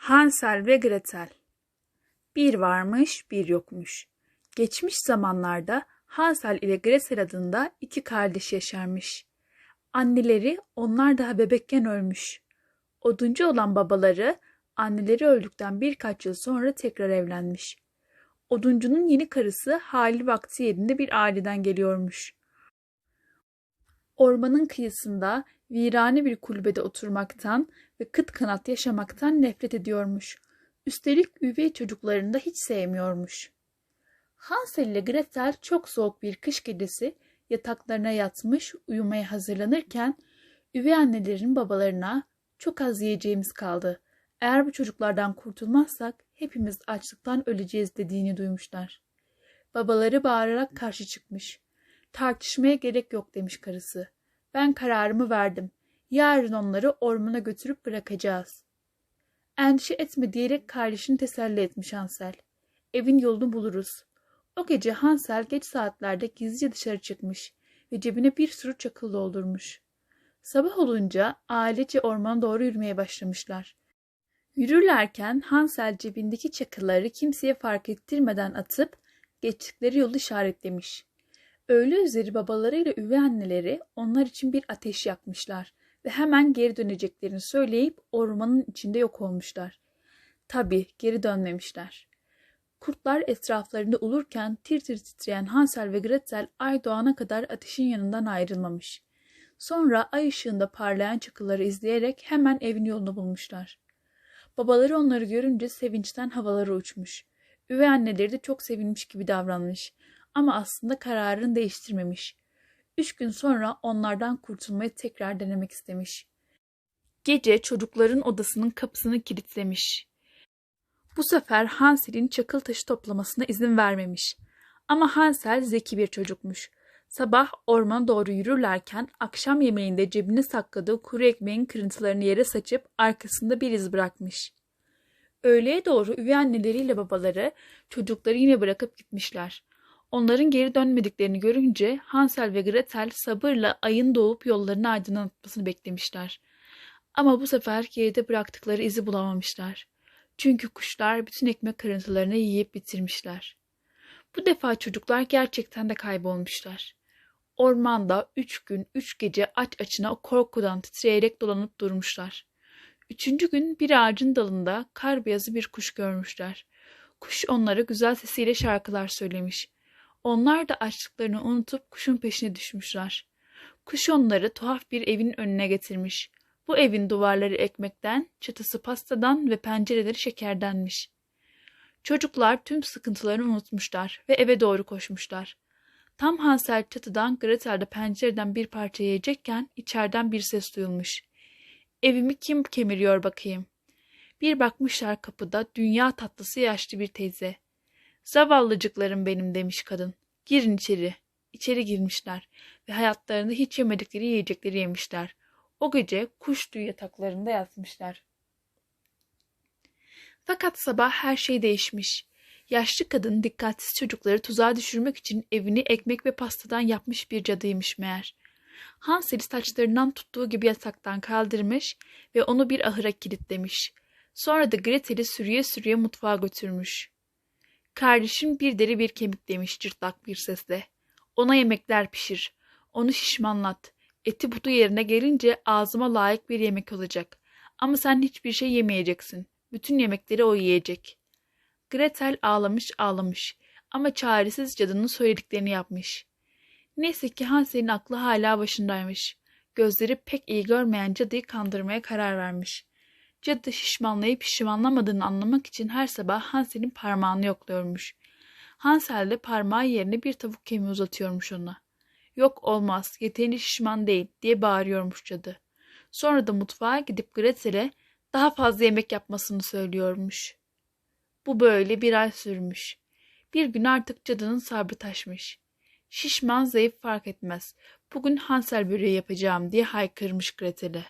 Hansel ve Gretel Bir varmış bir yokmuş. Geçmiş zamanlarda Hansel ile Gretel adında iki kardeş yaşarmış. Anneleri onlar daha bebekken ölmüş. Oduncu olan babaları anneleri öldükten birkaç yıl sonra tekrar evlenmiş. Oduncunun yeni karısı hali vakti yerinde bir aileden geliyormuş. Ormanın kıyısında virane bir kulübede oturmaktan ve kıt kanat yaşamaktan nefret ediyormuş. Üstelik üvey çocuklarını da hiç sevmiyormuş. Hansel ile Gretel çok soğuk bir kış gecesi yataklarına yatmış uyumaya hazırlanırken üvey annelerin babalarına çok az yiyeceğimiz kaldı. Eğer bu çocuklardan kurtulmazsak hepimiz açlıktan öleceğiz dediğini duymuşlar. Babaları bağırarak karşı çıkmış. Tartışmaya gerek yok demiş karısı. Ben kararımı verdim. Yarın onları ormana götürüp bırakacağız. Endişe etme diyerek kardeşini teselli etmiş Hansel. Evin yolunu buluruz. O gece Hansel geç saatlerde gizlice dışarı çıkmış ve cebine bir sürü çakıl doldurmuş. Sabah olunca ailece ormana doğru yürümeye başlamışlar. Yürürlerken Hansel cebindeki çakılları kimseye fark ettirmeden atıp geçtikleri yolu işaretlemiş. Öğle üzeri babalarıyla üvey anneleri onlar için bir ateş yakmışlar ve hemen geri döneceklerini söyleyip ormanın içinde yok olmuşlar. Tabi geri dönmemişler. Kurtlar etraflarında olurken tir tir titreyen Hansel ve Gretel ay doğana kadar ateşin yanından ayrılmamış. Sonra ay ışığında parlayan çakılları izleyerek hemen evin yolunu bulmuşlar. Babaları onları görünce sevinçten havalara uçmuş. Üvey anneleri de çok sevinmiş gibi davranmış ama aslında kararını değiştirmemiş. Üç gün sonra onlardan kurtulmayı tekrar denemek istemiş. Gece çocukların odasının kapısını kilitlemiş. Bu sefer Hansel'in çakıl taşı toplamasına izin vermemiş. Ama Hansel zeki bir çocukmuş. Sabah ormana doğru yürürlerken akşam yemeğinde cebine sakladığı kuru ekmeğin kırıntılarını yere saçıp arkasında bir iz bırakmış. Öğleye doğru üvey anneleriyle babaları çocukları yine bırakıp gitmişler. Onların geri dönmediklerini görünce Hansel ve Gretel sabırla ayın doğup yollarını aydınlatmasını beklemişler. Ama bu sefer geride bıraktıkları izi bulamamışlar. Çünkü kuşlar bütün ekmek kırıntılarını yiyip bitirmişler. Bu defa çocuklar gerçekten de kaybolmuşlar. Ormanda üç gün, üç gece aç açına korkudan titreyerek dolanıp durmuşlar. Üçüncü gün bir ağacın dalında kar beyazı bir kuş görmüşler. Kuş onlara güzel sesiyle şarkılar söylemiş. Onlar da açlıklarını unutup kuşun peşine düşmüşler. Kuş onları tuhaf bir evin önüne getirmiş. Bu evin duvarları ekmekten, çatısı pastadan ve pencereleri şekerdenmiş. Çocuklar tüm sıkıntılarını unutmuşlar ve eve doğru koşmuşlar. Tam Hansel çatıdan Gretel de pencereden bir parça yiyecekken içeriden bir ses duyulmuş. Evimi kim kemiriyor bakayım. Bir bakmışlar kapıda dünya tatlısı yaşlı bir teyze. Zavallıcıklarım benim demiş kadın. Girin içeri. İçeri girmişler ve hayatlarında hiç yemedikleri yiyecekleri yemişler. O gece kuş tüyü yataklarında yatmışlar. Fakat sabah her şey değişmiş. Yaşlı kadın dikkatsiz çocukları tuzağa düşürmek için evini ekmek ve pastadan yapmış bir cadıymış meğer. Hansel'i saçlarından tuttuğu gibi yataktan kaldırmış ve onu bir ahıra kilitlemiş. Sonra da Gretel'i sürüye sürüye mutfağa götürmüş. Kardeşim bir deri bir kemik demiş cırtlak bir sesle. Ona yemekler pişir. Onu şişmanlat. Eti butu yerine gelince ağzıma layık bir yemek olacak. Ama sen hiçbir şey yemeyeceksin. Bütün yemekleri o yiyecek. Gretel ağlamış ağlamış ama çaresiz cadının söylediklerini yapmış. Neyse ki Hansel'in aklı hala başındaymış. Gözleri pek iyi görmeyen cadıyı kandırmaya karar vermiş. Cadı şişmanlayıp şişmanlamadığını anlamak için her sabah Hansel'in parmağını yokluyormuş. Hansel de parmağı yerine bir tavuk kemiği uzatıyormuş ona. Yok olmaz, yeterince şişman değil diye bağırıyormuş cadı. Sonra da mutfağa gidip Gretel'e daha fazla yemek yapmasını söylüyormuş. Bu böyle bir ay sürmüş. Bir gün artık cadının sabrı taşmış. Şişman zayıf fark etmez. Bugün Hansel böreği yapacağım diye haykırmış Gretel'e.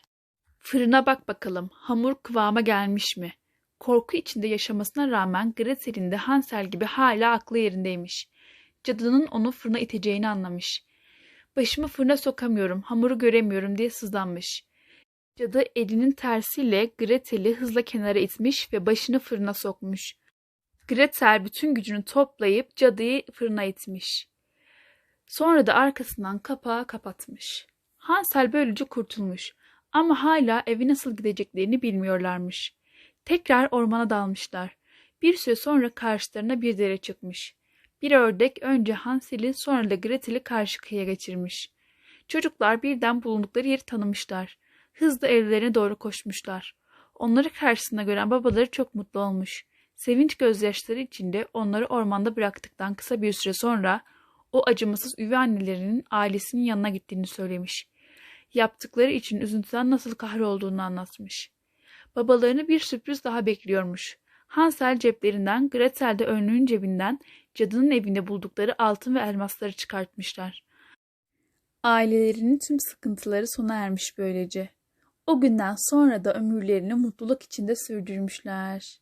Fırına bak bakalım hamur kıvama gelmiş mi? Korku içinde yaşamasına rağmen Gretel'in de Hansel gibi hala aklı yerindeymiş. Cadının onu fırına iteceğini anlamış. Başımı fırına sokamıyorum, hamuru göremiyorum diye sızlanmış. Cadı elinin tersiyle Gretel'i hızla kenara itmiş ve başını fırına sokmuş. Gretel bütün gücünü toplayıp cadıyı fırına itmiş. Sonra da arkasından kapağı kapatmış. Hansel böylece kurtulmuş ama hala eve nasıl gideceklerini bilmiyorlarmış. Tekrar ormana dalmışlar. Bir süre sonra karşılarına bir dere çıkmış. Bir ördek önce Hansel'i sonra da Gretel'i karşı kıyıya geçirmiş. Çocuklar birden bulundukları yeri tanımışlar. Hızla evlerine doğru koşmuşlar. Onları karşısında gören babaları çok mutlu olmuş. Sevinç gözyaşları içinde onları ormanda bıraktıktan kısa bir süre sonra o acımasız üvey annelerinin ailesinin yanına gittiğini söylemiş. Yaptıkları için üzüntüden nasıl kahrolduğunu anlatmış. Babalarını bir sürpriz daha bekliyormuş. Hansel ceplerinden, Gretel de önlüğün cebinden cadının evinde buldukları altın ve elmasları çıkartmışlar. Ailelerinin tüm sıkıntıları sona ermiş böylece. O günden sonra da ömürlerini mutluluk içinde sürdürmüşler.